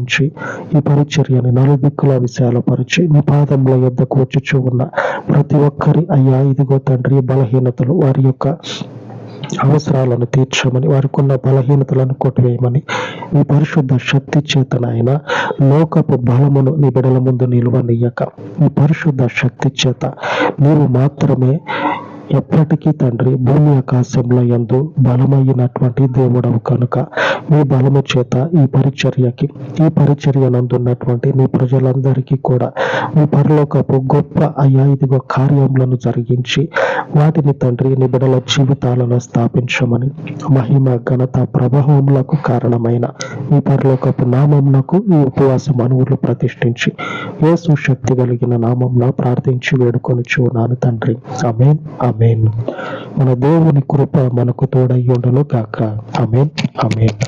జరిగించి ఈ పరిచర్యని నలుదిక్కుల విశాలపరిచి నీ పాదముల యొద్దకు వచ్చుచూ ఉన్న ప్రతి ఒక్కరి అయ్యా ఇదిగో తండ్రి బలహీనతలు వారి యొక్క అవసరాలను తీర్చమని వారికున్న బలహీనతలను కొట్టివేయమని ఈ పరిశుద్ధ శక్తి చేతనైన లోకపు బలమును నీ బిడల ముందు నిలువనీయక. ఈ పరిశుద్ధ శక్తి చేత నీవు మాత్రమే ఎప్పటికీ తండ్రి భూమి ఆకాశంలో ఎందు బలమైనటువంటి దేవుడవు కనుక. మీ బలము చేత ఈ పరిచర్యకి ఈ పరిచర్య నందున్నటువంటి నీ ప్రజలందరికీ కూడా మీ పరలోకపు గొప్ప అయ్యా ఇదిగో కార్యములను జరిగించి వాటిని తండ్రి నీ బిడల జీవితాలలో స్థాపించమని మహిమ ఘనత ప్రభావములకు కారణమైన ఈ పరలోకపు నామంనకు ఈ ఉపవాస మనువులు ప్రతిష్ఠించి యేసు శక్తి కలిగిన నామంలో ప్రార్థించి వేడుకొని చూనాను తండ్రి. అమేన్ అమేన్ మన దేవుని కృప మనకు తోడయ్యుండును కాక అమేన్ అమేన్